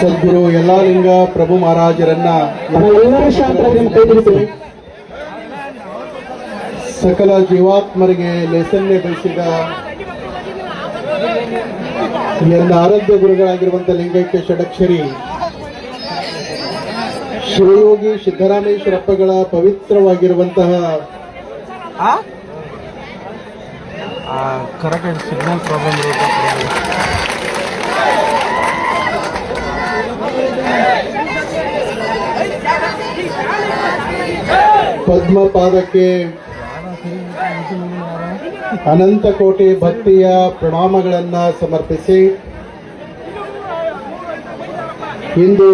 ಸದ್ಗುರು ಯಲ್ಲಾಲಿಂಗ ಪ್ರಭು ಮಹಾರಾಜರನ್ನ ಸಕಲ ಜೀವಾತ್ಮರಿಗೆ ಲೇಸನ್ನೆ ಬೆಳೆಸಿದ ಎಲ್ಲ ಆರಾಧ್ಯ ಗುರುಗಳಾಗಿರುವಂತಹ ಲಿಂಗೈಕ್ಯ ಷಡಕ್ಷರಿ ಶಿವಯೋಗಿ ಸಿದ್ದರಾಮೇಶ್ವರಪ್ಪಗಳ ಪವಿತ್ರವಾಗಿರುವಂತಹ ಕರೆಕ್ಟ್ ಸಿಗ್ನಲ್ ಪ್ರಾಬ್ಲಮ್ ಇರುತ್ತೆ. ಪದ್ಮ ಪಾದಕ್ಕೆ ಅನಂತ ಕೋಟಿ ಭಕ್ತಿಯ ಪ್ರಣಾಮಗಳನ್ನ ಸಮರ್ಪಿಸಿ ಇಂದು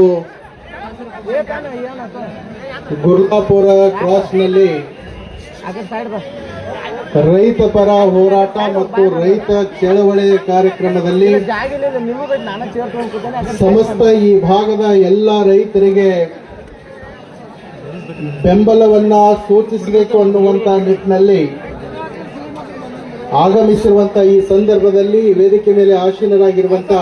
ಗುರುದಾಪುರ ಕ್ರಾಸ್ನಲ್ಲಿ ರೈತ ಪರ ಹೋರಾಟ ಮತ್ತು ರೈತ ಚಳವಳಿ ಕಾರ್ಯಕ್ರಮದಲ್ಲಿ ಸಮಸ್ತ ಈ ಭಾಗದ ಎಲ್ಲ ರೈತರಿಗೆ ಬೆಂಬಲವನ್ನ ಸೂಚಿಸಬೇಕು ಅನ್ನುವಂತ ನಿಟ್ಟಿನಲ್ಲಿ ಆಗಮಿಸಿರುವಂತ ಈ ಸಂದರ್ಭದಲ್ಲಿ ವೇದಿಕೆ ಮೇಲೆ ಆಸೀನರಾಗಿರುವಂತ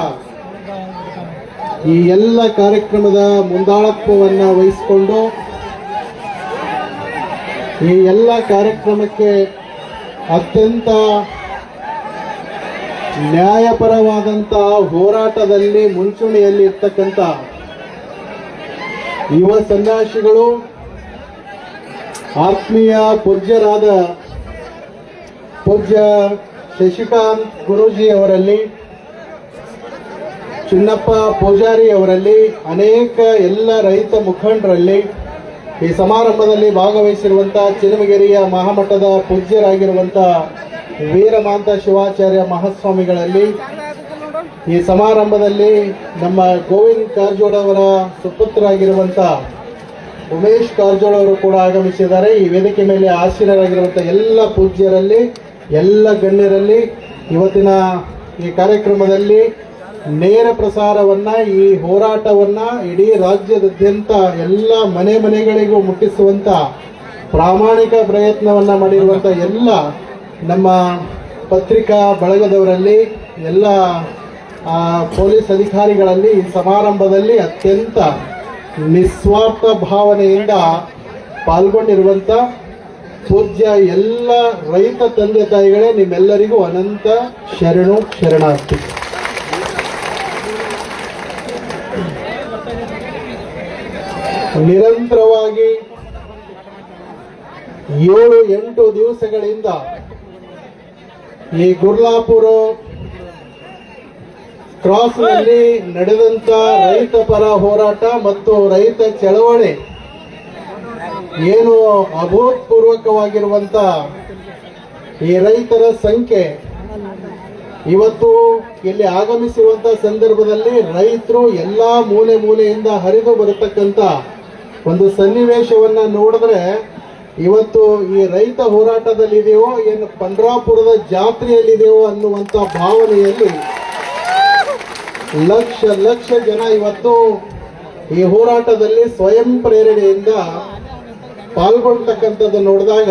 ಈ ಎಲ್ಲ ಕಾರ್ಯಕ್ರಮದ ಮುಂದಾಳತ್ವವನ್ನು ವಹಿಸಿಕೊಂಡು ಈ ಎಲ್ಲ ಕಾರ್ಯಕ್ರಮಕ್ಕೆ ಅತ್ಯಂತ ನ್ಯಾಯಪರವಾದಂಥ ಹೋರಾಟದಲ್ಲಿ ಮುಂಚೂಣಿಯಲ್ಲಿ ಇರ್ತಕ್ಕಂಥ ಯುವ ಸನ್ಯಾಸಿಗಳು, ಆತ್ಮೀಯ ಪೂಜ್ಯರಾದ ಪೂಜ್ಯ ಶಶಿಕಾಂತ್ ಗುರೂಜಿ ಅವರಲ್ಲಿ, ಚಿನ್ನಪ್ಪ ಪೂಜಾರಿ ಅವರಲ್ಲಿ, ಅನೇಕ ಎಲ್ಲ ರೈತ ಮುಖಂಡರಲ್ಲಿ ಈ ಸಮಾರಂಭದಲ್ಲಿ ಭಾಗವಹಿಸಿರುವಂತಹ ಚಿಲಮಗಿರಿಯ ಮಹಾಮಠದ ಪೂಜ್ಯರಾಗಿರುವಂತಹ ವೀರಮಾಂತ ಶಿವಾಚಾರ್ಯ ಮಹಾಸ್ವಾಮಿಗಳಲ್ಲಿ ಈ ಸಮಾರಂಭದಲ್ಲಿ ನಮ್ಮ ಗೋವಿಂದ್ ಕಾರಜೋಳ ಅವರ ಸುಪುತ್ರರಾಗಿರುವಂತ ಉಮೇಶ್ ಕಾರಜೋಳ ಅವರು ಕೂಡ ಆಗಮಿಸಿದ್ದಾರೆ. ಈ ವೇದಿಕೆ ಮೇಲೆ ಆಸೀನರಾಗಿರುವಂತಹ ಎಲ್ಲ ಪೂಜ್ಯರಲ್ಲಿ, ಎಲ್ಲ ಗಣ್ಯರಲ್ಲಿ ಇವತ್ತಿನ ಈ ಕಾರ್ಯಕ್ರಮದಲ್ಲಿ ನೇರ ಪ್ರಸಾರವನ್ನ, ಈ ಹೋರಾಟವನ್ನ ಇಡೀ ರಾಜ್ಯದಾದ್ಯಂತ ಎಲ್ಲ ಮನೆ ಮನೆಗಳಿಗೂ ಮುಟ್ಟಿಸುವಂತ ಪ್ರಾಮಾಣಿಕ ಪ್ರಯತ್ನವನ್ನ ಮಾಡಿರುವಂತ ಎಲ್ಲ ನಮ್ಮ ಪತ್ರಿಕಾ ಬಳಗದವರಲ್ಲಿ, ಎಲ್ಲ ಪೊಲೀಸ್ ಅಧಿಕಾರಿಗಳಲ್ಲಿ ಈ ಸಮಾರಂಭದಲ್ಲಿ ಅತ್ಯಂತ ನಿಸ್ವಾರ್ಥ ಭಾವನೆಯಿಂದ ಪಾಲ್ಗೊಂಡಿರುವಂತ ಪೂಜ್ಯ ಎಲ್ಲ ರೈತ ತಂದೆ ತಾಯಿಗಳೇ ನಿಮ್ಮೆಲ್ಲರಿಗೂ ಅನಂತ ಶರಣು ಶರಣಾರ್ಥಿ. ನಿರಂತರವಾಗಿ ಏಳು ಎಂಟು ದಿವಸಗಳಿಂದ ಈ ಗುರ್ಲಾಪುರ ಕ್ರಾಸ್ನಲ್ಲಿ ನಡೆದಂತ ರೈತ ಪರ ಹೋರಾಟ ಮತ್ತು ರೈತ ಚಳವಳಿ ಏನು ಅಭೂತಪೂರ್ವಕವಾಗಿರುವಂತ ಈ ರೈತರ ಸಂಖ್ಯೆ ಇವತ್ತು ಇಲ್ಲಿ ಆಗಮಿಸುವಂತ ಸಂದರ್ಭದಲ್ಲಿ ರೈತರು ಎಲ್ಲಾ ಮೂಲೆ ಮೂಲೆಯಿಂದ ಹರಿದು ಬರತಕ್ಕಂತ ಒಂದು ಸನ್ನಿವೇಶವನ್ನ ನೋಡಿದ್ರೆ ಇವತ್ತು ಈ ರೈತ ಹೋರಾಟದಲ್ಲಿದೆಯೋ, ಏನು ಪಂಡ್ರಾಪುರದ ಜಾತ್ರೆಯಲ್ಲಿದೆಯೋ ಅನ್ನುವಂತ ಭಾವನೆಯಲ್ಲಿ ಲಕ್ಷ ಲಕ್ಷ ಜನ ಇವತ್ತು ಈ ಹೋರಾಟದಲ್ಲಿ ಸ್ವಯಂ ಪ್ರೇರಣೆಯಿಂದ ಪಾಲ್ಗೊಳ್ತಕ್ಕಂಥದ್ದು ನೋಡಿದಾಗ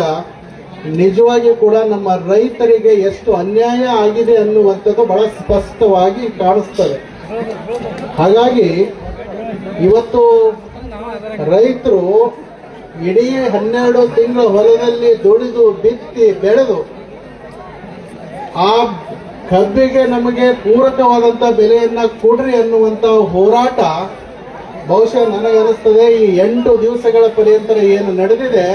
ನಿಜವಾಗಿ ಕೂಡ ನಮ್ಮ ರೈತರಿಗೆ ಎಷ್ಟು ಅನ್ಯಾಯ ಆಗಿದೆ ಅನ್ನುವಂಥದ್ದು ಬಹಳ ಸ್ಪಷ್ಟವಾಗಿ ಕಾಣಿಸ್ತದೆ. ಹಾಗಾಗಿ ಇವತ್ತು ರೈತರು ಇಡೀ ಹನ್ನೆರಡು ತಿಂಗಳ ಹೊಲದಲ್ಲಿ ದುಡಿದು, ಬಿತ್ತಿ, ಬೆಳೆದು, ಆ ಕಬ್ಬಿಗೆ ನಮಗೆ ಪೂರಕವಾದಂತ ಬೆಲೆಯನ್ನ ಕೊಡ್ರಿ ಅನ್ನುವಂತ ಹೋರಾಟ ಬಹುಶಃ ನನಗನಿಸ್ತದೆ ಈ ಎಂಟು ದಿವಸಗಳ ಪರ್ಯಂತರ ಏನು ನಡೆದಿದೆ,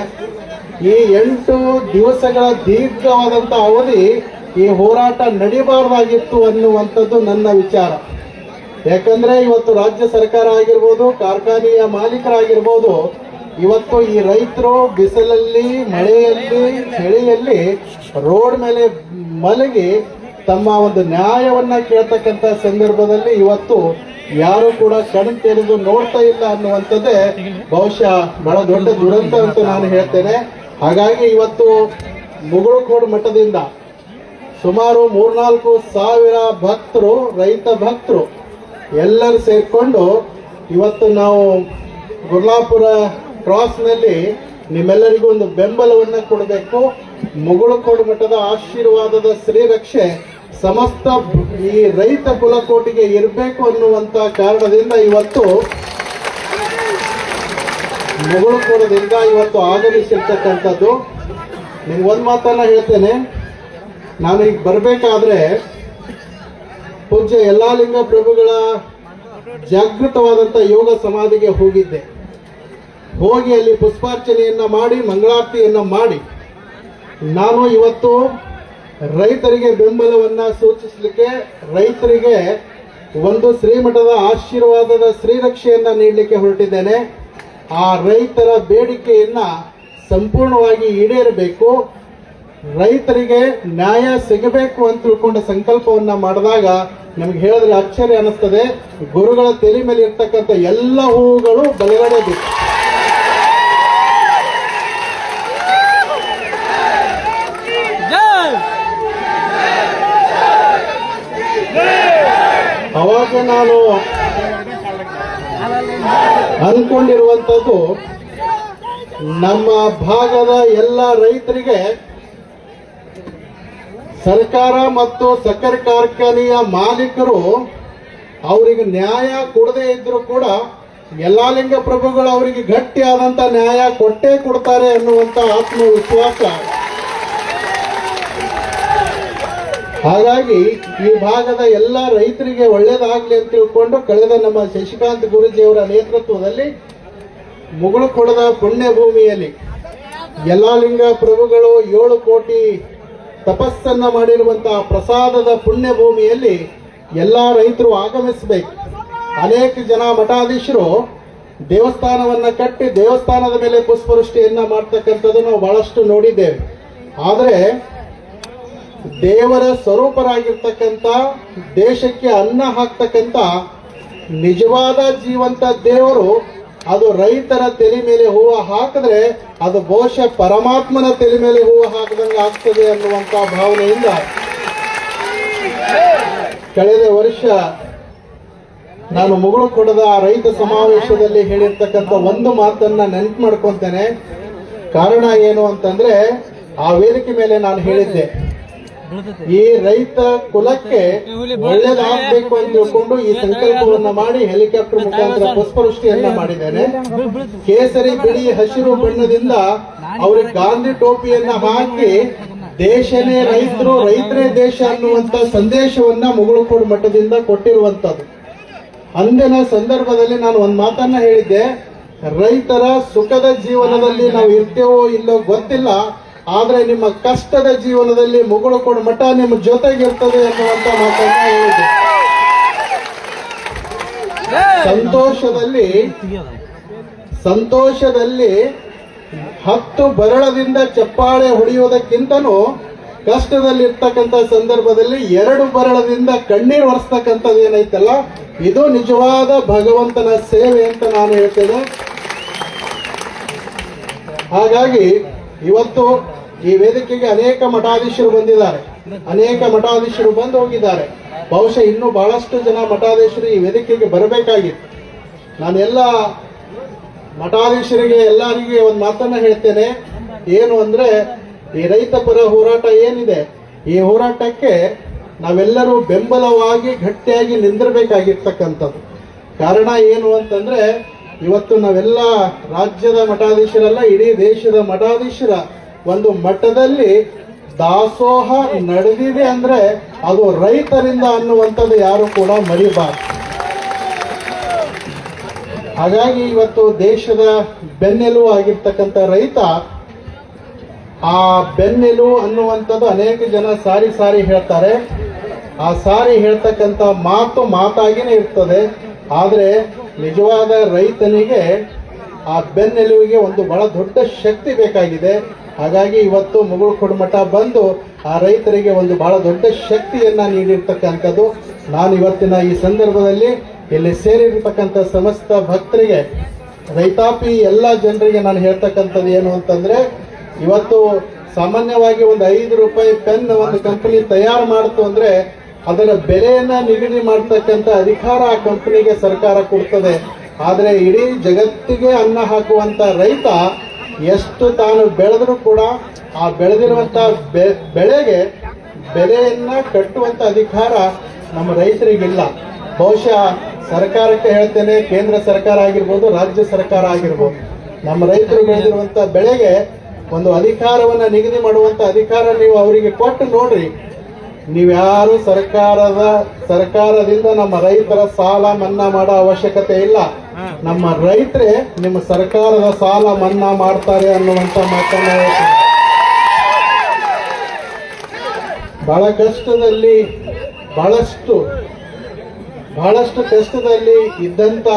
ಈ ಎಂಟು ದಿವಸಗಳ ದೀರ್ಘವಾದಂತ ಅವಧಿ ಈ ಹೋರಾಟ ನಡಿಬಾರ್ದಾಗಿತ್ತು ಅನ್ನುವಂಥದ್ದು ನನ್ನ ವಿಚಾರ. ಯಾಕಂದ್ರೆ ಇವತ್ತು ರಾಜ್ಯ ಸರ್ಕಾರ ಆಗಿರ್ಬೋದು, ಕಾರ್ಖಾನೆಯ ಮಾಲೀಕರಾಗಿರ್ಬೋದು, ಇವತ್ತು ಈ ರೈತರು ಬಿಸಿಲಲ್ಲಿ, ಮಳೆಯಲ್ಲಿ, ಚಳಿಯಲ್ಲಿ, ರೋಡ್ ಮೇಲೆ ಮಲಗಿ ತಮ್ಮ ಒಂದು ನ್ಯಾಯವನ್ನ ಕೇಳ್ತಕ್ಕಂತ ಸಂದರ್ಭದಲ್ಲಿ ಇವತ್ತು ಯಾರು ಕೂಡ ಕಣ್ ತೆರೆದು ನೋಡ್ತಾ ಇಲ್ಲ ಅನ್ನುವಂಥದ್ದೇ ಬಹುಶಃ ಬಹಳ ದೊಡ್ಡ ದುರಂತ ಅಂತ ನಾನು ಹೇಳ್ತೇನೆ. ಹಾಗಾಗಿ ಇವತ್ತು ಮುಗುಳುಕೋಡು ಮಠದಿಂದ ಸುಮಾರು ಮೂರ್ನಾಲ್ಕು ಸಾವಿರ ಭಕ್ತರು, ರೈತ ಭಕ್ತರು ಎಲ್ಲರೂ ಸೇರಿಕೊಂಡು ಇವತ್ತು ನಾವು ಗುರ್ಲಾಪುರ ಕ್ರಾಸ್ನಲ್ಲಿ ನಿಮ್ಮೆಲ್ಲರಿಗೂ ಒಂದು ಬೆಂಬಲವನ್ನು ಕೊಡಬೇಕು. ಮುಗುಳುಕೋಡು ಮಠದ ಆಶೀರ್ವಾದದ ಶ್ರೀರಕ್ಷೆ ಸಮಸ್ತ ಈ ರೈತ ಕುಲಕೋಟಿಗೆ ಇರಬೇಕು ಅನ್ನುವಂಥ ಕಾರಣದಿಂದ ಇವತ್ತು ಮುಗುಳುಕೋಡದಿಂದ ಇವತ್ತು ಆಗಮಿಸಿರ್ತಕ್ಕಂಥದ್ದು. ನಿಮ್ಗೆ ಒಂದು ಮಾತನ್ನ ಹೇಳ್ತೇನೆ. ನಾನು ಈಗ ಬರಬೇಕಾದ್ರೆ ಪೂಜ್ಯ ಯಲ್ಲಾಲಿಂಗ ಪ್ರಭುಗಳ ಜಾಗೃತವಾದಂಥ ಯೋಗ ಸಮಾಧಿಗೆ ಹೋಗಿದ್ದೆ. ಹೋಗಿ ಅಲ್ಲಿ ಪುಷ್ಪಾರ್ಚನೆಯನ್ನ ಮಾಡಿ, ಮಂಗಳಾರತಿಯನ್ನ ಮಾಡಿ, ನಾನು ಇವತ್ತು ರೈತರಿಗೆ ಬೆಂಬಲವನ್ನ ಸೂಚಿಸಲಿಕ್ಕೆ, ರೈತರಿಗೆ ಒಂದು ಶ್ರೀಮಠದ ಆಶೀರ್ವಾದದ ಶ್ರೀರಕ್ಷೆಯನ್ನ ನೀಡಲಿಕ್ಕೆ ಹೊರಟಿದ್ದೇನೆ. ಆ ರೈತರ ಬೇಡಿಕೆಯನ್ನ ಸಂಪೂರ್ಣವಾಗಿ ಈಡೇರಬೇಕು. ರೈತರಿಗೆ ನ್ಯಾಯ ಸಿಗಬೇಕು ಅಂತ ತಿಳ್ಕೊಂಡ ಸಂಕಲ್ಪವನ್ನ ಮಾಡಿದಾಗ ನಮ್ಗೆ ಹೇಳಿದ್ರೆ ಅಚ್ಚರಿ ಅನಿಸ್ತದೆ ಗುರುಗಳ ತಲೆ ಮೇಲೆ ಇರ್ತಕ್ಕಂಥ ಎಲ್ಲ ಹೂವುಗಳು ಬಲಗಡೆ ಅವಾಗ ನಾನು ಅಂದ್ಕೊಂಡಿರುವಂಥದ್ದು ನಮ್ಮ ಭಾಗದ ಎಲ್ಲ ರೈತರಿಗೆ ಸರ್ಕಾರ ಮತ್ತು ಸಕ್ಕರೆ ಕಾರ್ಖಾನೆಯ ಮಾಲೀಕರು ಅವರಿಗೆ ನ್ಯಾಯ ಕೊಡದೇ ಇದ್ರು ಕೂಡ ಯಲ್ಲಾಲಿಂಗ ಪ್ರಭುಗಳು ಅವರಿಗೆ ಗಟ್ಟಿಯಾದಂತ ನ್ಯಾಯ ಕೊಟ್ಟೇ ಕೊಡ್ತಾರೆ ಅನ್ನುವಂತ ಆತ್ಮವಿಶ್ವಾಸ. ಹಾಗಾಗಿ ಈ ಭಾಗದ ಎಲ್ಲ ರೈತರಿಗೆ ಒಳ್ಳೇದಾಗ್ಲಿ ಅಂತ ತಿಳ್ಕೊಂಡು ಕಳೆದ ನಮ್ಮ ಶಶಿಕಾಂತ್ ಗುರುಜಿಯವರ ನೇತೃತ್ವದಲ್ಲಿ ಮುಗುಳುಕೊಡದ ಪುಣ್ಯ ಭೂಮಿಯಲ್ಲಿ ಯಲ್ಲಾಲಿಂಗ ಪ್ರಭುಗಳು ಏಳು ಕೋಟಿ ತಪಸ್ಸನ್ನ ಮಾಡಿರುವಂತಹ ಪ್ರಸಾದದ ಪುಣ್ಯ ಭೂಮಿಯಲ್ಲಿ ಎಲ್ಲ ರೈತರು ಆಗಮಿಸಬೇಕು. ಅನೇಕ ಜನ ಮಠಾಧೀಶರು ದೇವಸ್ಥಾನವನ್ನ ಕಟ್ಟಿ ದೇವಸ್ಥಾನದ ಮೇಲೆ ಪುಷ್ಪವೃಷ್ಟಿಯನ್ನ ಮಾಡ್ತಕ್ಕಂಥದ್ದು ನಾವು ಬಹಳಷ್ಟು ನೋಡಿದ್ದೇವೆ. ಆದರೆ ದೇವರ ಸ್ವರೂಪರಾಗಿರ್ತಕ್ಕಂಥ, ದೇಶಕ್ಕೆ ಅನ್ನ ಹಾಕ್ತಕ್ಕಂಥ ನಿಜವಾದ ಜೀವಂತ ದೇವರು ಅದು ರೈತರ ತಲೆ ಮೇಲೆ ಹೂವು ಹಾಕಿದ್ರೆ ಅದು ಬಹುಶಃ ಪರಮಾತ್ಮನ ತಲೆ ಮೇಲೆ ಹೂವು ಹಾಕದಂಗೆ ಆಗ್ತದೆ ಅನ್ನುವಂತ ಭಾವನೆಯಿಂದ ಕಳೆದ ವರ್ಷ ನಾನು ಮುಗುಳು ಕೊಡದ ಆ ರೈತ ಸಮಾವೇಶದಲ್ಲಿ ಹೇಳಿರ್ತಕ್ಕಂಥ ಒಂದು ಮಾತನ್ನ ನೆನ್ಪು ಮಾಡ್ಕೊಂತೇನೆ. ಕಾರಣ ಏನು ಅಂತಂದ್ರೆ, ಆ ವೇದಿಕೆ ಮೇಲೆ ನಾನು ಹೇಳಿದ್ದೆ. ಈ ರೈತ ಕುಲಕ್ಕೆ ಒಳ್ಳೇದಾಗಬೇಕು ಅಂತ ತಿಳ್ಕೊಂಡು ಈ ಸಂಕಲ್ಪವನ್ನ ಮಾಡಿ ಹೆಲಿಕಾಪ್ಟರ್ ಮುಖಾಂತರ ಪುಷ್ಪವೃಷ್ಟಿಯನ್ನ ಮಾಡಿದ್ದೇನೆ. ಕೇಸರಿ ಬಿಳಿ ಹಸಿರು ಬಣ್ಣದಿಂದ ಅವ್ರಿಗೆ ಗಾಂಧಿ ಟೋಪಿಯನ್ನ ಹಾಕಿ ದೇಶನೇ ರೈತರು ರೈತರೇ ದೇಶ ಅನ್ನುವಂತ ಸಂದೇಶವನ್ನ ಮುಗುಳುಕೋಡು ಮಠದಿಂದ ಕೊಟ್ಟಿರುವಂತದ್ದು. ಅಂದಿನ ಸಂದರ್ಭದಲ್ಲಿ ನಾನು ಒಂದು ಮಾತನ್ನ ಹೇಳಿದ್ದೆ. ರೈತರ ಸುಖದ ಜೀವನದಲ್ಲಿ ನಾವು ಇರ್ತೇವೋ ಇಲ್ಲೋ ಗೊತ್ತಿಲ್ಲ. ಆದ್ರೆ ನಿಮ್ಮ ಕಷ್ಟದ ಜೀವನದಲ್ಲಿ ಮುಗುಳುಕೊಂಡು ಮಠ ನಿಮ್ಮ ಜೊತೆಗಿರ್ತದೆ ಎನ್ನುವಂತ ಮಾತನ್ನ ಹೇಳಿದೆ. ಸಂತೋಷದಲ್ಲಿ ಸಂತೋಷದಲ್ಲಿ ಹತ್ತು ಬರಳದಿಂದ ಚಪ್ಪಾಳೆ ಹೊಡೆಯುವುದಕ್ಕಿಂತನೂ ಕಷ್ಟದಲ್ಲಿರ್ತಕ್ಕಂಥ ಸಂದರ್ಭದಲ್ಲಿ ಎರಡು ಬರಳದಿಂದ ಕಣ್ಣೀರು ಒರೆಸ್ತಕ್ಕಂಥದ್ದು ಏನೈತಲ್ಲ, ಇದು ನಿಜವಾದ ಭಗವಂತನ ಸೇವೆ ಅಂತ ನಾನು ಹೇಳ್ತೇನೆ. ಹಾಗಾಗಿ ಇವತ್ತು ಈ ವೇದಿಕೆಗೆ ಅನೇಕ ಮಠಾಧೀಶರು ಬಂದಿದ್ದಾರೆ. ಅನೇಕ ಮಠಾಧೀಶರು ಬಂದು ಹೋಗಿದ್ದಾರೆ. ಬಹುಶಃ ಇನ್ನೂ ಬಹಳಷ್ಟು ಜನ ಮಠಾಧೀಶರು ಈ ವೇದಿಕೆಗೆ ಬರಬೇಕಾಗಿತ್ತು. ನಾನೆಲ್ಲ ಮಠಾಧೀಶರಿಗೆ, ಎಲ್ಲರಿಗೆ ಒಂದು ಮಾತನ್ನ ಹೇಳ್ತೇನೆ. ಏನು ಅಂದ್ರೆ, ಈ ರೈತ ಪರ ಹೋರಾಟ ಏನಿದೆ? ಈ ಹೋರಾಟಕ್ಕೆ ನಾವೆಲ್ಲರೂ ಬೆಂಬಲವಾಗಿ, ಗಟ್ಟಿಯಾಗಿ ನಿಂದಿರಬೇಕಾಗಿರ್ತಕ್ಕಂಥದ್ದು. ಕಾರಣ ಏನು ಅಂತಂದ್ರೆ, ಇವತ್ತು ನಾವೆಲ್ಲ ರಾಜ್ಯದ ಮಠಾಧೀಶರಲ್ಲ, ಇಡೀ ದೇಶದ ಮಠಾಧೀಶರ ಒಂದು ಮಟ್ಟದಲ್ಲಿ ದಾಸೋಹ ನಡೆದಿದೆ ಅಂದ್ರೆ ಅದು ರೈತರಿಂದ ಅನ್ನುವಂಥದ್ದು ಯಾರು ಕೂಡ ಮರಿಬಾರ್ದು. ಹಾಗಾಗಿ ಇವತ್ತು ದೇಶದ ಬೆನ್ನೆಲುಬು ಆಗಿರ್ತಕ್ಕಂಥ ರೈತ ಆ ಬೆನ್ನೆಲು ಅನ್ನುವಂಥದ್ದು ಅನೇಕ ಜನ ಸಾರಿ ಸಾರಿ ಹೇಳ್ತಾರೆ. ಆ ಸಾರಿ ಹೇಳ್ತಕ್ಕಂಥ ಮಾತು ಮಾತಾಗಿನೇ ಇರ್ತದೆ. ಆದರೆ ನಿಜವಾದ ರೈತನಿಗೆ ಆ ಬೆನ್ನೆಲುವಿಗೆ ಒಂದು ಬಹಳ ದೊಡ್ಡ ಶಕ್ತಿ ಬೇಕಾಗಿದೆ. ಹಾಗಾಗಿ ಇವತ್ತು ಮುಗುಳು ಕುಡುಮಠ ಬಂದು ಆ ರೈತರಿಗೆ ಒಂದು ಬಹಳ ದೊಡ್ಡ ಶಕ್ತಿಯನ್ನ ನೀಡಿರ್ತಕ್ಕಂಥದ್ದು. ನಾನು ಇವತ್ತಿನ ಈ ಸಂದರ್ಭದಲ್ಲಿ ಇಲ್ಲಿ ಸೇರಿರ್ತಕ್ಕಂಥ ಸಮಸ್ತ ಭಕ್ತರಿಗೆ, ರೈತಾಪಿ ಎಲ್ಲ ಜನರಿಗೆ ನಾನು ಹೇಳ್ತಕ್ಕಂಥದ್ದು ಏನು ಅಂತಂದ್ರೆ, ಇವತ್ತು ಸಾಮಾನ್ಯವಾಗಿ ಒಂದು ಐದು ರೂಪಾಯಿ ಪೆನ್ ಒಂದು ಕಂಪನಿ ತಯಾರು ಮಾಡ್ತು ಅಂದ್ರೆ ಅದರ ಬೆಲೆಯನ್ನ ನಿಗದಿ ಮಾಡ್ತಕ್ಕಂಥ ಅಧಿಕಾರ ಆ ಕಂಪನಿಗೆ ಸರ್ಕಾರ ಕೊಡ್ತದೆ. ಆದರೆ ಇಡೀ ಜಗತ್ತಿಗೆ ಅನ್ನ ಹಾಕುವಂತ ರೈತ ಎಷ್ಟು ತಾನು ಬೆಳೆದರೂ ಕೂಡ ಆ ಬೆಳೆದಿರುವಂತ ಬೆ- ಬೆಳೆಗೆ ಬೆಲೆಯನ್ನ ಕಟ್ಟುವಂತ ಅಧಿಕಾರ ನಮ್ಮ ರೈತರಿಗಿಲ್ಲ. ಬಹುಶಃ ಸರ್ಕಾರಕ್ಕೆ ಹೇಳ್ತೇನೆ, ಕೇಂದ್ರ ಸರ್ಕಾರ ಆಗಿರ್ಬೋದು, ರಾಜ್ಯ ಸರ್ಕಾರ ಆಗಿರ್ಬೋದು. ನಮ್ಮ ರೈತರು ಬೆಳೆದಿರುವಂತ ಬೆಳೆಗೆ ಒಂದು ಅಧಿಕಾರವನ್ನ ನಿಗದಿ ಮಾಡುವಂತ ಅಧಿಕಾರ ನೀವು ಅವರಿಗೆ ಕೊಟ್ಟು ನೋಡ್ರಿ. ನೀವ್ಯಾರು ಸರ್ಕಾರದ ಸರ್ಕಾರದಿಂದ ನಮ್ಮ ರೈತರ ಸಾಲ ಮನ್ನಾ ಮಾಡೋ ಅವಶ್ಯಕತೆ ಇಲ್ಲ. ನಮ್ಮ ರೈತರೇ ನಿಮ್ಮ ಸರ್ಕಾರದ ಸಾಲ ಮನ್ನಾ ಮಾಡ್ತಾರೆ ಅನ್ನುವಂತ ಮಾತನ್ನ. ಬಹಳ ಕಷ್ಟದಲ್ಲಿ ಬಹಳಷ್ಟು ಬಹಳಷ್ಟು ಕಷ್ಟದಲ್ಲಿ ಇದ್ದಂತ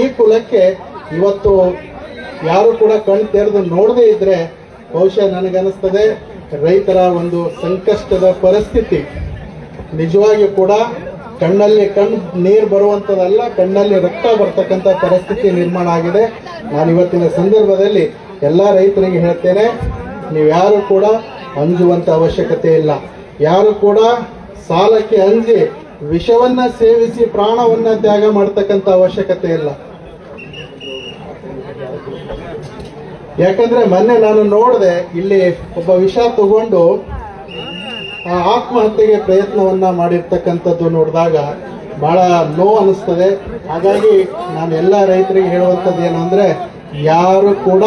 ಈ ಕುಲಕ್ಕೆ ಇವತ್ತು ಯಾರು ಕೂಡ ಕಣ್ ತೆರೆದು ನೋಡದೇ ಇದ್ರೆ ಬಹುಶಃ ನನಗನ್ನಿಸ್ತದೆ. ರೈತರ ಒಂದು ಸಂಕಷ್ಟದ ಪರಿಸ್ಥಿತಿ. ನಿಜವಾಗಿಯೂ ಕೂಡ ಕಣ್ಣಲ್ಲಿ ಕಣ್ಣು ನೀರು ಬರುವಂಥದ್ದಲ್ಲ ಕಣ್ಣಲ್ಲಿ ರಕ್ತ ಬರ್ತಕ್ಕಂಥ ಪರಿಸ್ಥಿತಿ ನಿರ್ಮಾಣ ಆಗಿದೆ. ನಾನು ಇವತ್ತಿನ ಸಂದರ್ಭದಲ್ಲಿ ಎಲ್ಲ ರೈತರಿಗೆ ಹೇಳ್ತೇನೆ ನೀವ್ಯಾರು ಕೂಡ ಅಂಜುವಂತ ಅವಶ್ಯಕತೆ ಇಲ್ಲ. ಯಾರು ಕೂಡ ಸಾಲಕ್ಕೆ ಅಂಜಿ, ವಿಷವನ್ನು ಸೇವಿಸಿ ಪ್ರಾಣವನ್ನ ತ್ಯಾಗ ಮಾಡ್ತಕ್ಕಂಥ ಅವಶ್ಯಕತೆ ಇಲ್ಲ. ಯಾಕಂದ್ರೆ ಮೊನ್ನೆ ನಾನು ನೋಡಿದೆ, ಇಲ್ಲಿ ಒಬ್ಬ ವಿಷ ತಗೊಂಡು ಆ ಆತ್ಮಹತ್ಯೆಗೆ ಪ್ರಯತ್ನವನ್ನ ಮಾಡಿರ್ತಕ್ಕಂಥದ್ದು ನೋಡಿದಾಗ ಬಹಳ ನೋ ಅನಿಸ್ತದೆ. ಹಾಗಾಗಿ ನಾನು ಎಲ್ಲ ರೈತರಿಗೆ ಹೇಳುವಂಥದ್ದು ಏನು ಅಂದ್ರೆ, ಯಾರು ಕೂಡ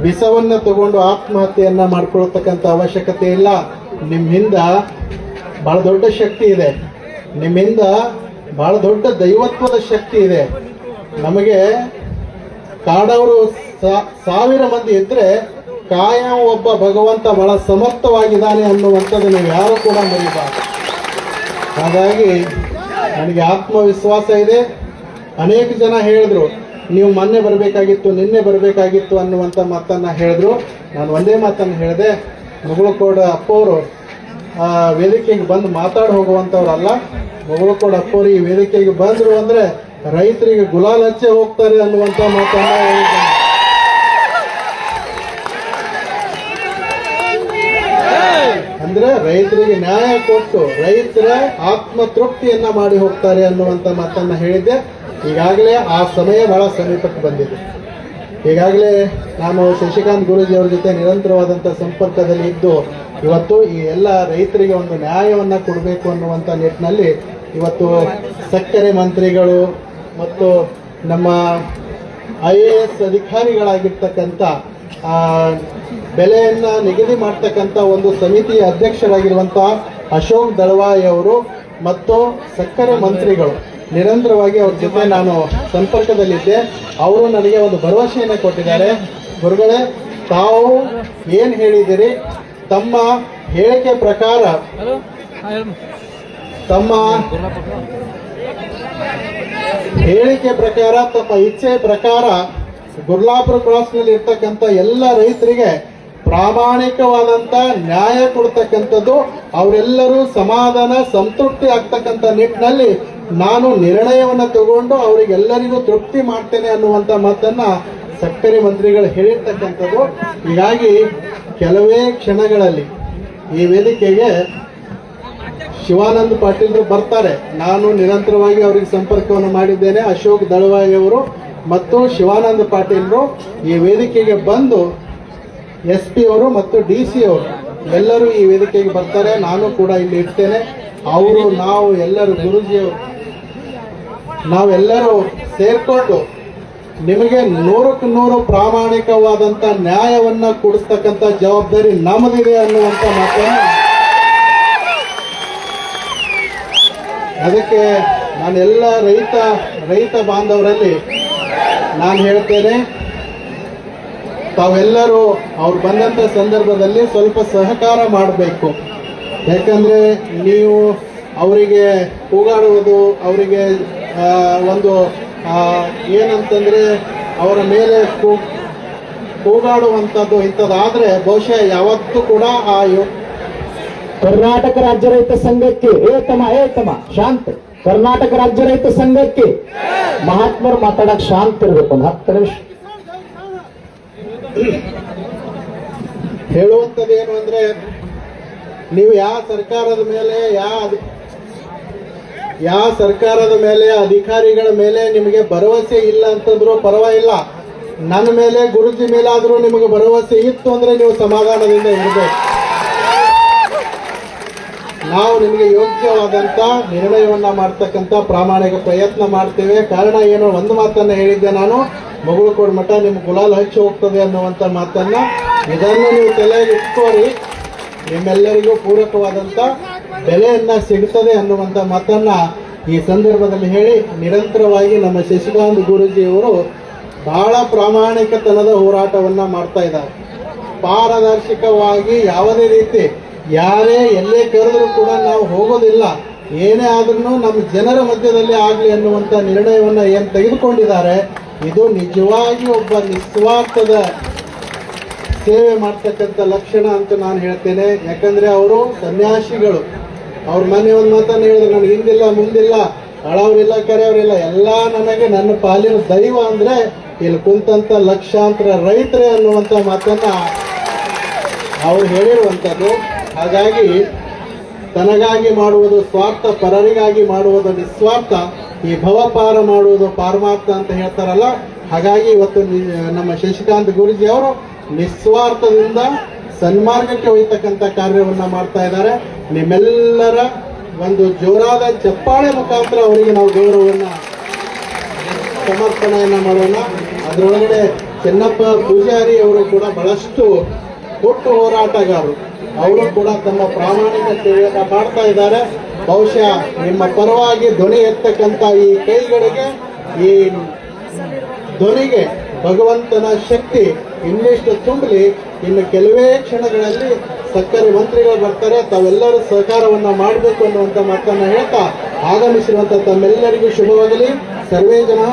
ವಿಷವನ್ನ ತಗೊಂಡು ಆತ್ಮಹತ್ಯೆಯನ್ನ ಮಾಡ್ಕೊಳ್ತಕ್ಕಂಥ ಅವಶ್ಯಕತೆ ಇಲ್ಲ. ನಿಮ್ಮಿಂದ ಬಹಳ ದೊಡ್ಡ ಶಕ್ತಿ ಇದೆ. ನಿಮ್ಮಿಂದ ಬಹಳ ದೊಡ್ಡ ದೈವತ್ವದ ಶಕ್ತಿ ಇದೆ. ನಮಗೆ ಕಾಡವರು ಸಾವಿರ ಮಂದಿ ಇದ್ರೆ ಕಾಯಂ ಒಬ್ಬ ಭಗವಂತ ಬಹಳ ಸಮರ್ಥವಾಗಿದ್ದಾನೆ ಅನ್ನುವಂಥದ್ದನ್ನು ಯಾರು ಕೂಡ ಮರೀಬಾರ್ದು. ಹಾಗಾಗಿ ನನಗೆ ಆತ್ಮವಿಶ್ವಾಸ ಇದೆ. ಅನೇಕ ಜನ ಹೇಳಿದ್ರು, ನೀವು ಮೊನ್ನೆ ಬರಬೇಕಾಗಿತ್ತು, ನಿನ್ನೆ ಬರಬೇಕಾಗಿತ್ತು ಅನ್ನುವಂಥ ಮಾತನ್ನು ಹೇಳಿದ್ರು. ನಾನು ಒಂದೇ ಮಾತನ್ನು ಹೇಳಿದೆ. ಮುಗುಳುಕೋಡ ಅಪ್ಪವರು ವೇದಿಕೆಗೆ ಬಂದು ಮಾತಾಡಿ ಹೋಗುವಂಥವ್ರಲ್ಲ. ಮುಗುಳುಕೋಡ ಅಪ್ಪವರು ಈ ವೇದಿಕೆಗೆ ಬಂದರು ಅಂದ್ರೆ ರೈತರಿಗೆ ಗುಲಾಲ್ ಹಚ್ಚೆ ಹೋಗ್ತಾರೆ ಅನ್ನುವಂತ ಮಾತನ್ನ ಅಂದ್ರೆ ರೈತರಿಗೆ ನ್ಯಾಯ ಕೊಟ್ಟು ರೈತರ ಆತ್ಮತೃಪ್ತಿಯನ್ನ ಮಾಡಿ ಹೋಗ್ತಾರೆ ಅನ್ನುವಂತ ಮಾತನ್ನ ಹೇಳಿದ್ದೆ. ಈಗಾಗಲೇ ಆ ಸಮಯ ಬಹಳ ಸಮೀಪಕ್ಕೆ ಬಂದಿದೆ. ಈಗಾಗಲೇ ನಾನು ಶಶಿಕಾಂತ್ ಗುರುಜಿ ಅವ್ರ ಜೊತೆ ನಿರಂತರವಾದಂಥ ಸಂಪರ್ಕದಲ್ಲಿ ಇದ್ದು, ಇವತ್ತು ಈ ಎಲ್ಲ ರೈತರಿಗೆ ಒಂದು ನ್ಯಾಯವನ್ನ ಕೊಡಬೇಕು ಅನ್ನುವಂಥ ನಿಟ್ಟಿನಲ್ಲಿ ಇವತ್ತು ಸಕ್ಕರೆ ಮಂತ್ರಿಗಳು ಮತ್ತು ನಮ್ಮ ಐ ಎ ಎಸ್ ಅಧಿಕಾರಿಗಳಾಗಿರ್ತಕ್ಕಂಥ ಬೆಲೆಯನ್ನು ನಿಗದಿ ಮಾಡ್ತಕ್ಕಂಥ ಒಂದು ಸಮಿತಿಯ ಅಧ್ಯಕ್ಷರಾಗಿರುವಂಥ ಅಶೋಕ್ ದಳವಾಯಿ ಅವರು ಮತ್ತು ಸಕ್ಕರೆ ಮಂತ್ರಿಗಳು. ನಿರಂತರವಾಗಿ ಅವ್ರ ಜೊತೆ ನಾನು ಸಂಪರ್ಕದಲ್ಲಿದ್ದೆ. ಅವರು ನನಗೆ ಒಂದು ಭರವಸೆಯನ್ನು ಕೊಟ್ಟಿದ್ದಾರೆ. ಗುರುಗಳೇ ತಾವು ಏನು ಹೇಳಿದಿರಿ? ತಮ್ಮ ಹೇಳಿಕೆ ಪ್ರಕಾರ ತಮ್ಮ ಹೇಳಿಕೆ ಪ್ರಕಾರ ತಮ್ಮ ಇಚ್ಛೆ ಪ್ರಕಾರ ಗುರ್ಲಾಪುರ ಕ್ರಾಸ್ನಲ್ಲಿ ಇರ್ತಕ್ಕಂಥ ಎಲ್ಲ ರೈತರಿಗೆ ಪ್ರಾಮಾಣಿಕವಾದಂತ ನ್ಯಾಯ ಕೊಡ್ತಕ್ಕಂಥದ್ದು, ಅವರೆಲ್ಲರೂ ಸಮಾಧಾನ, ಸಂತೃಪ್ತಿ ಆಗ್ತಕ್ಕಂಥ ನಿಟ್ಟಿನಲ್ಲಿ ನಾನು ನಿರ್ಣಯವನ್ನು ತಗೊಂಡು ಅವರಿಗೆಲ್ಲರಿಗೂ ತೃಪ್ತಿ ಮಾಡ್ತೇನೆ ಅನ್ನುವಂತ ಮಾತನ್ನ ಸಕ್ಕರೆ ಮಂತ್ರಿಗಳು ಹೇಳಿರ್ತಕ್ಕಂಥದ್ದು. ಹೀಗಾಗಿ ಕೆಲವೇ ಕ್ಷಣಗಳಲ್ಲಿ ಈ ವೇದಿಕೆಗೆ ಶಿವಾನಂದ ಪಾಟೀಲ್ರು ಬರ್ತಾರೆ. ನಾನು ನಿರಂತರವಾಗಿ ಅವರಿಗೆ ಸಂಪರ್ಕವನ್ನು ಮಾಡಿದ್ದೇನೆ. ಅಶೋಕ್ ದಳವಾಯಿ ಅವರು ಮತ್ತು ಶಿವಾನಂದ ಪಾಟೀಲ್ರು ಈ ವೇದಿಕೆಗೆ ಬಂದು ಎಸ್ ಪಿ ಅವರು ಮತ್ತು ಡಿ ಸಿ ಅವರು ಎಲ್ಲರೂ ಈ ವೇದಿಕೆಗೆ ಬರ್ತಾರೆ. ನಾನು ಕೂಡ ಇಲ್ಲಿ ಇರ್ತೇನೆ. ಅವರು, ನಾವು ಎಲ್ಲರೂ ಗುರುಜಿಯವರು ನಾವೆಲ್ಲರೂ ಸೇರ್ಕೊಂಡು ನಿಮಗೆ ನೂರಕ್ಕೆ ನೂರು ಪ್ರಾಮಾಣಿಕವಾದಂಥ ನ್ಯಾಯವನ್ನು ಕೊಡಿಸ್ತಕ್ಕಂಥ ಜವಾಬ್ದಾರಿ ನಮ್ಮದಿದೆ ಅನ್ನುವಂಥ ಮಾತನ್ನು ಅದಕ್ಕೆ ನಾನೆಲ್ಲ ರೈತ ರೈತ ಬಾಂಧವರಲ್ಲಿ ನಾನು ಹೇಳ್ತೇನೆ, ತಾವೆಲ್ಲರೂ ಅವ್ರು ಬಂದಂಥ ಸಂದರ್ಭದಲ್ಲಿ ಸ್ವಲ್ಪ ಸಹಕಾರ ಮಾಡಬೇಕು. ಯಾಕಂದರೆ ನೀವು ಅವರಿಗೆ ಕೂಗಾಡುವುದು, ಅವರಿಗೆ ಒಂದು ಏನಂತಂದರೆ ಅವರ ಮೇಲೆ ಕೂಗಾಡುವಂಥದ್ದು ಇಂಥದ್ದಾದರೆ ಬಹುಶಃ ಯಾವತ್ತೂ ಕೂಡ ಆ ಕರ್ನಾಟಕ ರಾಜ್ಯ ರೈತ ಸಂಘಕ್ಕೆ ಏತಮ ಏತಮ ಶಾಂತ. ಕರ್ನಾಟಕ ರಾಜ್ಯ ರೈತ ಸಂಘಕ್ಕೆ ಮಹಾತ್ಮರು ಮಾತಾಡಕ್ ಶಾಂತ ಇರ್ಬೇಕು. ಒಂದು ಹತ್ತು ನಿಮಿಷ. ಏನು ಅಂದ್ರೆ, ನೀವು ಯಾವ ಸರ್ಕಾರದ ಮೇಲೆ, ಯಾವ ಯಾವ ಸರ್ಕಾರದ ಮೇಲೆ, ಅಧಿಕಾರಿಗಳ ಮೇಲೆ ನಿಮಗೆ ಭರವಸೆ ಇಲ್ಲ ಅಂತಂದ್ರು ಪರವಾಗಿಲ್ಲ. ನನ್ನ ಮೇಲೆ, ಗುರುಜಿ ಮೇಲಾದರೂ ನಿಮಗೆ ಭರವಸೆ ಇತ್ತು ಅಂದ್ರೆ ನೀವು ಸಮಾಧಾನದಿಂದ ಇರಬೇಕು. ನಾವು ನಿಮಗೆ ಯೋಗ್ಯವಾದಂತ ನಿರ್ಣಯವನ್ನ ಮಾಡ್ತಕ್ಕಂಥ ಪ್ರಾಮಾಣಿಕ ಪ್ರಯತ್ನ ಮಾಡ್ತೇವೆ. ಕಾರಣ ಏನು? ಒಂದು ಮಾತನ್ನ ಹೇಳಿದ್ದೆ ನಾನು. ಮಗಳು ಮಠ ನಿಮ್ಮ ಗುಲಾಲ್ ಹಚ್ಚಿ ಹೋಗ್ತದೆ ಅನ್ನುವಂತ ಮಾತನ್ನ. ಇದನ್ನು ನೀವು ತಲೆಯಲ್ಲಿ ಇಟ್ಕೋರಿ. ನಿಮ್ಮೆಲ್ಲರಿಗೂ ಪೂರಕವಾದಂತ ಬೆಲೆಯನ್ನ ಸಿಗ್ತದೆ ಅನ್ನುವಂತ ಮಾತನ್ನ ಈ ಸಂದರ್ಭದಲ್ಲಿ ಹೇಳಿ ನಿರಂತರವಾಗಿ ನಮ್ಮ ಶಶಿಕಾಂತ್ ಗುರೂಜಿಯವರು ಬಹಳ ಪ್ರಾಮಾಣಿಕತನದ ಹೋರಾಟವನ್ನ ಮಾಡ್ತಾ ಇದ್ದಾರೆ. ಪಾರದರ್ಶಕವಾಗಿ ಯಾವುದೇ ರೀತಿ ಯಾರೇ ಎಲ್ಲೇ ಕರೆದರೂ ಕೂಡ ನಾವು ಹೋಗೋದಿಲ್ಲ. ಏನೇ ಆದ್ರೂ ನಮ್ಮ ಜನರ ಮಧ್ಯದಲ್ಲಿ ಆಗಲಿ ಅನ್ನುವಂಥ ನಿರ್ಣಯವನ್ನ ಏನು ತೆಗೆದುಕೊಂಡಿದ್ದಾರೆ, ಇದು ನಿಜವಾಗಿ ಒಬ್ಬ ನಿಸ್ವಾರ್ಥದ ಸೇವೆ ಮಾಡ್ತಕ್ಕಂಥ ಲಕ್ಷಣ ಅಂತ ನಾನು ಹೇಳ್ತೇನೆ. ಯಾಕಂದ್ರೆ ಅವರು ಸನ್ಯಾಸಿಗಳು. ಅವ್ರ ಮನೆ ಒಂದು ಮಾತನ್ನು ಹೇಳಿದ್ರು, ನನಗೆ ಹಿಂದಿಲ್ಲ, ಮುಂದಿಲ್ಲ ಅಳವರಿಲ್ಲ ಕರೆಯವರಿಲ್ಲ, ಎಲ್ಲ ನನಗೆ ನನ್ನ ಪಾಲಿನ ದೈವ ಅಂದ್ರೆ ಇಲ್ಲಿ ಕುಂತಂತ ಲಕ್ಷಾಂತರ ರೈತರೇ ಅನ್ನುವಂಥ ಮಾತನ್ನ ಅವ್ರು ಹೇಳಿರುವಂಥದ್ದು. ಹಾಗಾಗಿ ತನಗಾಗಿ ಮಾಡುವುದು ಸ್ವಾರ್ಥ, ಪರರಿಗಾಗಿ ಮಾಡುವುದು ನಿಸ್ವಾರ್ಥ, ಈ ಭವಪಾರ ಮಾಡುವುದು ಪಾರಮಾರ್ಥ ಅಂತ ಹೇಳ್ತಾರಲ್ಲ, ಹಾಗಾಗಿ ಇವತ್ತು ನಮ್ಮ ಶಶಿಕಾಂತ್ ಗುರುಜಿ ಅವರು ನಿಸ್ವಾರ್ಥದಿಂದ ಸನ್ಮಾರ್ಗಕ್ಕೆ ಒಯ್ತಕ್ಕಂಥ ಕಾರ್ಯವನ್ನ ಮಾಡ್ತಾ ಇದ್ದಾರೆ. ನಿಮ್ಮೆಲ್ಲರ ಒಂದು ಜೋರಾದ ಚಪ್ಪಾಳೆ ಮುಖಾಂತರ ಅವರಿಗೆ ನಾವು ಗೌರವವನ್ನ, ಸಮರ್ಪಣೆಯನ್ನ ಮಾಡೋಣ. ಅದರೊಳಗಡೆ ಚೆನ್ನಪ್ಪ ಪೂಜಾರಿ ಅವರು ಕೂಡ ಬಹಳಷ್ಟು ಕೊಟ್ಟು ಹೋರಾಟಗಾರರು. ಅವರು ಕೂಡ ತಮ್ಮ ಪ್ರಾಮಾಣಿಕ ಸೇವೆಯನ್ನ ಮಾಡ್ತಾ ಇದ್ದಾರೆ. ಬಹುಶಃ ನಿಮ್ಮ ಪರವಾಗಿ ಧ್ವನಿ ಎತ್ತಕ್ಕಂತ ಈ ಕೈಗಳಿಗೆ ಈ ಧ್ವನಿಗೆ ಭಗವಂತನ ಶಕ್ತಿ ಇನ್ನಿಷ್ಟು ತುಂಬಲಿ ಇನ್ನು ಕೆಲವೇ ಕ್ಷಣಗಳಲ್ಲಿ ಸಕ್ಕರೆ ಮಂತ್ರಿಗಳು ಬರ್ತಾರೆ. ತಾವೆಲ್ಲರೂ ಸಹಕಾರವನ್ನ ಮಾಡಬೇಕು ಅನ್ನುವಂತ ಮಾತನ್ನ ಹೇಳ್ತಾ ಆಗಮಿಸಿರುವಂತ ತಮ್ಮೆಲ್ಲರಿಗೂ ಶುಭವಾಗಲಿ. ಸರ್ವೇ ಜನ